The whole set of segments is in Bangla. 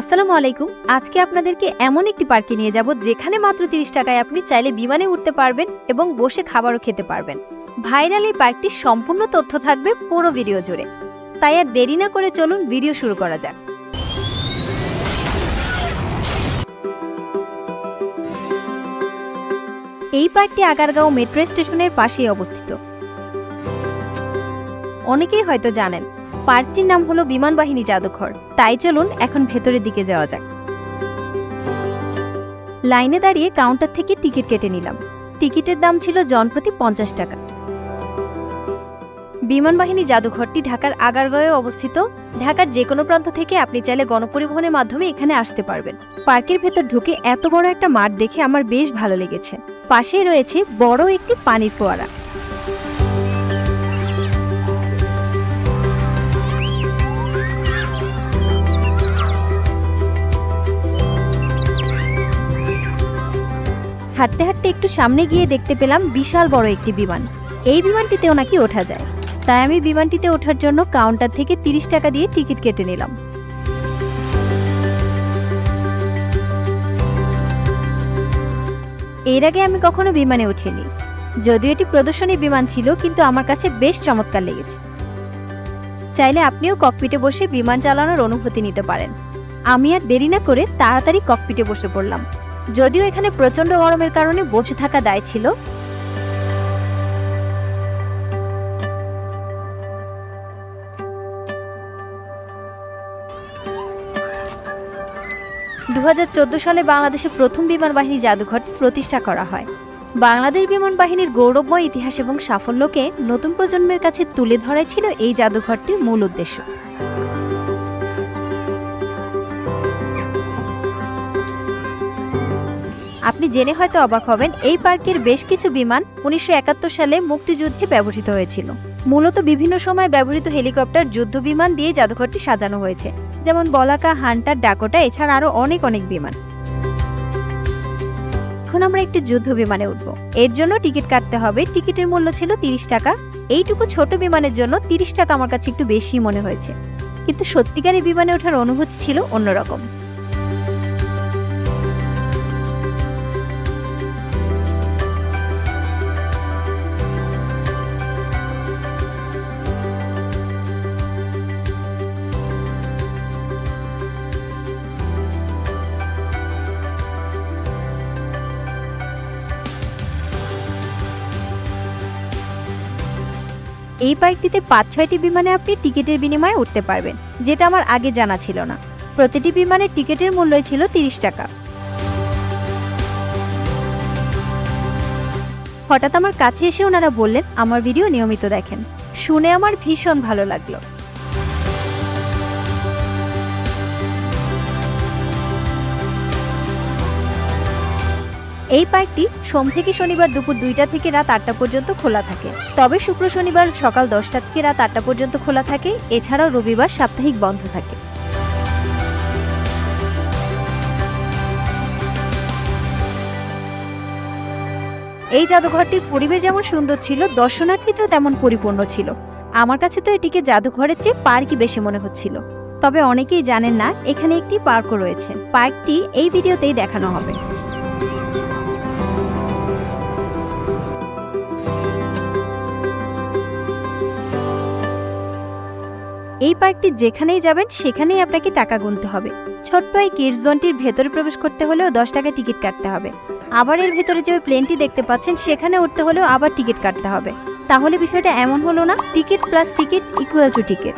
আসসালামু আলাইকুম। আজকে আপনাদেরকে এমন একটি পার্কে নিয়ে যাব যেখানে মাত্র তিরিশ টাকায় আপনি চাইলে বিমানে উঠতে পারবেন এবং বসে খাবারও খেতে পারবেন। ভাইরাল এই পার্কটির সম্পূর্ণ তথ্য থাকবে পুরো ভিডিও জুড়ে। তাই আর দেরি না করে চলুন ভিডিও শুরু করা যাক। এই পার্কটি আগারগাঁও মেট্রো স্টেশনের পাশেই অবস্থিত। অনেকেই হয়তো জানেন পার্কটির নাম হলো বিমান বাহিনী জাদুঘর। তাই চলুন এখন ভেতরের দিকে যাওয়া যাক। লাইনে দাঁড়িয়ে কাউন্টার থেকে টিকিট কেটে নিলাম। টিকিটের দাম ছিল জনপ্রতি পঞ্চাশ টাকা। বিমান বাহিনী জাদুঘরটি ঢাকার আগারগাঁয়ে অবস্থিত। ঢাকার যে কোনো প্রান্ত থেকে আপনি চাইলে গণপরিবহনের মাধ্যমে এখানে আসতে পারবেন। পার্কের ভেতর ঢুকে এত বড় একটা মাঠ দেখে আমার বেশ ভালো লেগেছে। পাশেই রয়েছে বড় একটি পানির ফোয়ারা। হাঁটতে হাঁটতে একটু সামনে গিয়ে দেখতে পেলাম বিশাল বড় একটি বিমান। এই বিমানটিতেও নাকি ওঠা যায়। তাই আমি বিমানটিতে ওঠার জন্য কাউন্টার থেকে তিরিশ টাকা দিয়ে টিকিট কেটে নিলাম। এর আগে আমি কখনো বিমানে উঠিনি। যদিও এটি প্রদর্শনী বিমান ছিল, কিন্তু আমার কাছে বেশ চমৎকার লেগেছে। চাইলে আপনিও ককপিটে বসে বিমান চালানোর অনুভূতি নিতে পারেন। আমি আর দেরি না করে তাড়াতাড়ি ককপিটে বসে পড়লাম। যদিও এখানে প্রচণ্ড গরমের কারণে বসে থাকা দায় ছিল। দু হাজার চোদ্দ সালে বাংলাদেশে প্রথম বিমান বাহিনী জাদুঘরটি প্রতিষ্ঠা করা হয়। বাংলাদেশ বিমান বাহিনীর গৌরবময় ইতিহাস এবং সাফল্যকে নতুন প্রজন্মের কাছে তুলে ধরাই ছিল এই জাদুঘরটির মূল উদ্দেশ্য। আপনি জেনে হয়তো অবাক হবেন, এই পার্কের বেশ কিছু বিমান উনিশশো একাত্তর সালে মুক্তিযুদ্ধে ব্যবহৃত হয়েছিল। মূলত বিভিন্ন সময় ব্যবহৃত হেলিকপ্টার যুদ্ধ বিমান দিয়ে জাদুঘরটি সাজানো হয়েছে। যেমন বলাকা, হান্টার, ডাকোটা, এছাড়া আরও অনেক অনেক বিমান। এখন আমরা একটি যুদ্ধ বিমানে উঠব। এর জন্য টিকিট কাটতে হবে। টিকিটের মূল্য ছিল তিরিশ টাকা। এইটুকু ছোট বিমানের জন্য তিরিশ টাকা আমার কাছে একটু বেশি মনে হয়েছে। কিন্তু সত্যিকারের বিমানে ওঠার অনুভূতি ছিল অন্যরকম। এই বাইকটিতে পাঁচ, ছয়টি বিমানে আপনি টিকিটের বিনিময়ে উঠতে পারবেন, যেটা আমার আগে জানা ছিল না। প্রতিটি বিমানের টিকিটের মূল্যই ছিল তিরিশ টাকা। হঠাৎ আমার কাছে এসে ওনারা বললেন, আমার ভিডিও নিয়মিত দেখেন। শুনে আমার ভীষণ ভালো লাগল। এই পার্কটি সোম থেকে শনিবার দুপুর দুইটা থেকে রাত আটটা পর্যন্ত খোলা থাকে। তবে শুক্র শনিবার সকাল দশটা থেকে রাত আটটা পর্যন্ত খোলা থাকে, এছাড়াও রবিবার সাপ্তাহিক বন্ধ থাকে। এই জাদুঘরটির পরিবেশ যেমন সুন্দর ছিল দর্শনার্থীতেও তেমন পরিপূর্ণ ছিল। আমার কাছে তো এটিকে জাদুঘরের চেয়ে পার্কই বেশি মনে হচ্ছিল। তবে অনেকেই জানেন না, এখানে একটি পার্কও রয়েছে। পার্কটি এই ভিডিওতেই দেখানো হবে। এই পার্কটি যেখানেই যাবেন, সেখানেই আপনাকে টাকা গুনতে হবে। ছোট্ট এই কিডস জোনটির ভেতরে প্রবেশ করতে হলেও দশ টাকা টিকিট কাটতে হবে। আবার এর ভেতরে যে প্লেনটি দেখতে পাচ্ছেন, সেখানে উঠতে হলেও আবার টিকিট কাটতে হবে। তাহলে বিষয়টা এমন হলো না, ticket plus ticket equal to ticket.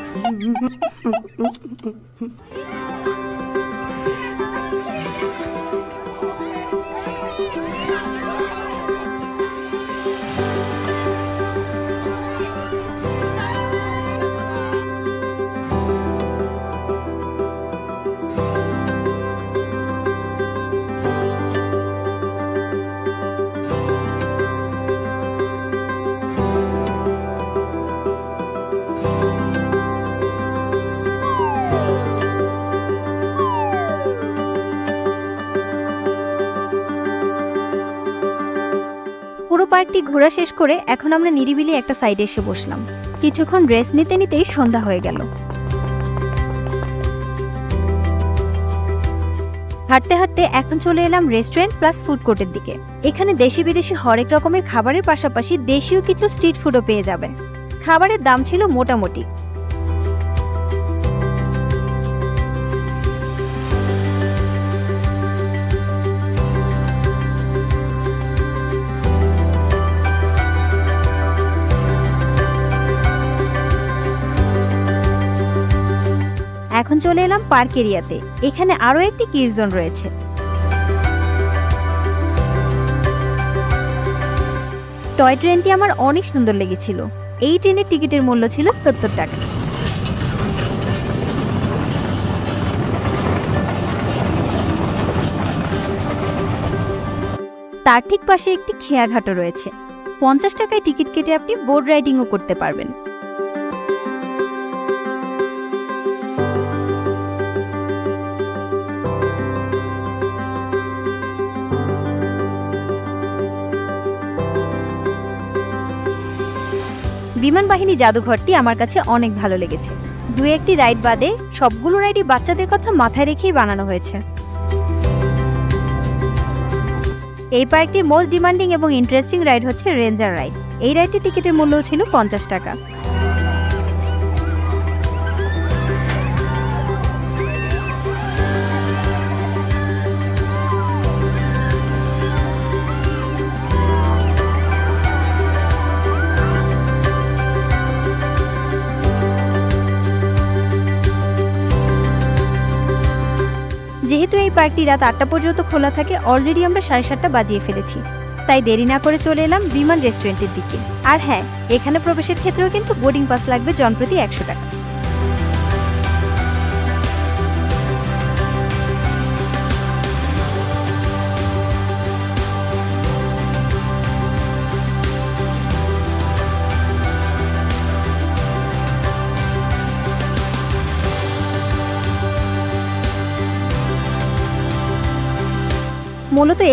পার্কটি ঘোরা শেষ করে এখন আমরা নিরিবিলি একটা সাইডে এসে বসলাম। কিছুক্ষণ রেস্ট নিতে নিতেই সন্ধ্যা হয়ে গেল। হাঁটতে হাঁটতে এখন চলে এলাম রেস্টুরেন্ট প্লাস ফুড কোর্টের দিকে। এখানে দেশি বিদেশি হরেক রকমের খাবারের পাশাপাশি দেশীয় কিছু স্ট্রিট ফুডও পেয়ে যাবেন। খাবারের দাম ছিল মোটামুটি। এখন চলে এলাম পার্ক এরিয়াতে। এখানে আরও একটি কিড জোন রয়েছে। টয় ট্রেনটি আমার অনেক সুন্দর লেগেছিল। এই ট্রেনের টিকিটের মূল্য ছিল সত্তর টাকা। তার ঠিক পাশে একটি খেয়াঘাটও রয়েছে। পঞ্চাশ টাকায় টিকিট কেটে আপনি বোট রাইডিংও করতে পারবেন। বিমান বাহিনী জাদুঘরটি আমার কাছে অনেক ভালো লেগেছে। দু একটি রাইড বাদে সবগুলো রাইডই বাচ্চাদের কথা মাথায় রেখেই বানানো হয়েছে। এই পার্কটির মোস্ট ডিমান্ডিং এবং ইন্টারেস্টিং রাইড হচ্ছে রেঞ্জার রাইড। এই রাইডটির টিকিটের মূল্য ছিল পঞ্চাশ টাকা। যেহেতু এই পার্কটি রাত আটটা পর্যন্ত খোলা থাকে অলরেডি আমরা সাড়ে সাতটা বাজিয়ে ফেলেছি। তাই দেরি না করে চলে এলাম বিমান রেস্টুরেন্টের দিকে। আর হ্যাঁ এখানে প্রবেশের ক্ষেত্রেও কিন্তু বোর্ডিং পাস লাগবে জনপ্রতি একশো টাকা।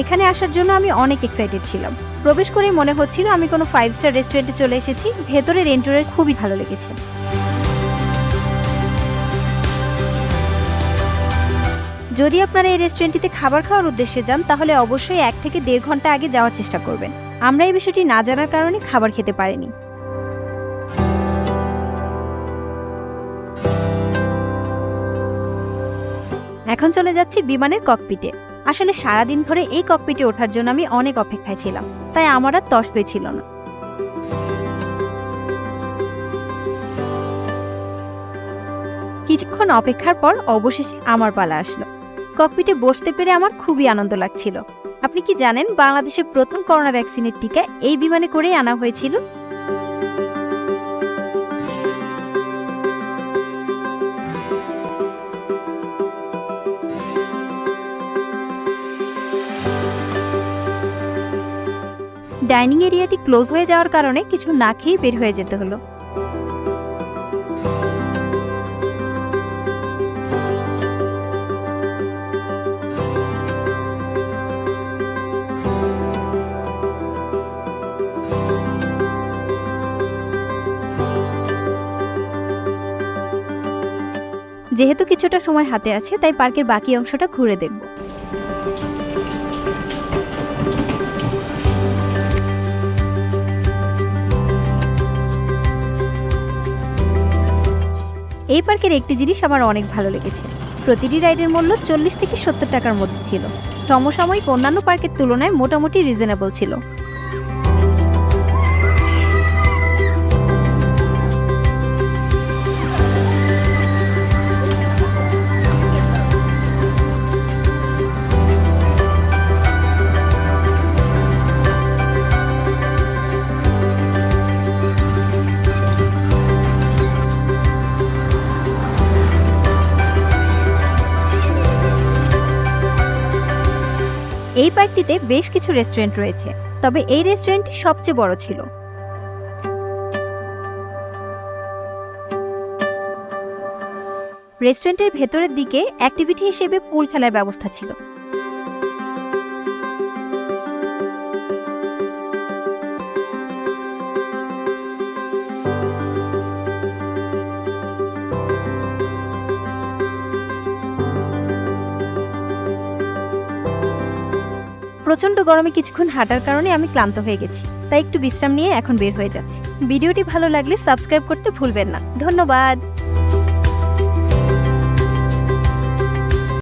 এখানে আসার জন্য আমি অনেক এক্সাইটেড ছিলাম। প্রবেশ করে মনে হচ্ছিল আমি কোনো ফাইভ স্টার রেস্টুরেন্টে চলে এসেছি। ভেতরের এন্টুরের খুবই ভালো লেগেছে। যদি আপনারা এই রেস্টুরেন্টটিতে খাবার খাওয়ার উদ্দেশ্যে যান, তাহলে অবশ্যই এক থেকে দেড় ঘণ্টা আগে যাওয়ার চেষ্টা করবেন। আমরা এই বিষয়টি না জানার কারণে খাবার খেতে পারিনি। এখন চলে যাচ্ছি বিমানের ককপিটে আসলে সারাদিন ধরে এই ককপিটে ওঠার জন্য আমি অনেক অপেক্ষায় ছিলাম, তাই আমার আর তস ছিল না। কিছুক্ষণ অপেক্ষার পর অবশেষে আমার পালা আসলো। ককপিটে বসতে পেরে আমার খুবই আনন্দ লাগছিল। আপনি কি জানেন, বাংলাদেশের প্রথম করোনা ভ্যাকসিনের টিকা এই বিমানে করেই আনা হয়েছিল? ডাইনিং এরিয়াটি ক্লোজ হয়ে যাওয়ার কারণে কিছু না খেয়ে বের হয়ে যেতে হলো। যেহেতু কিছুটা সময় হাতে আছে, তাই পার্কের বাকি অংশটা ঘুরে দেখব। এই পার্কের একটি জিনিস আমার অনেক ভালো লেগেছে। প্রতিটি রাইডের মূল্য চল্লিশ থেকে সত্তর টাকার মধ্যে ছিল। সমসাময়িক অন্যান্য পার্কের তুলনায় মোটামুটি রিজনেবল ছিল। পার্কটিতে বেশ কিছু রেস্টুরেন্ট রয়েছে, তবে এই রেস্টুরেন্টটি সবচেয়ে বড় ছিল। রেস্টুরেন্টের ভেতরের দিকে অ্যাক্টিভিটি হিসেবে পুল খেলার ব্যবস্থা ছিল। প্রচণ্ড গরমে কিছুক্ষণ হাঁটার কারণে আমি ক্লান্ত হয়ে গেছি, তাই একটু বিশ্রাম নিয়ে এখন বের হয়ে যাচ্ছি। ভিডিওটি ভালো লাগলে সাবস্ক্রাইব করতে ভুলবেন না। ধন্যবাদ!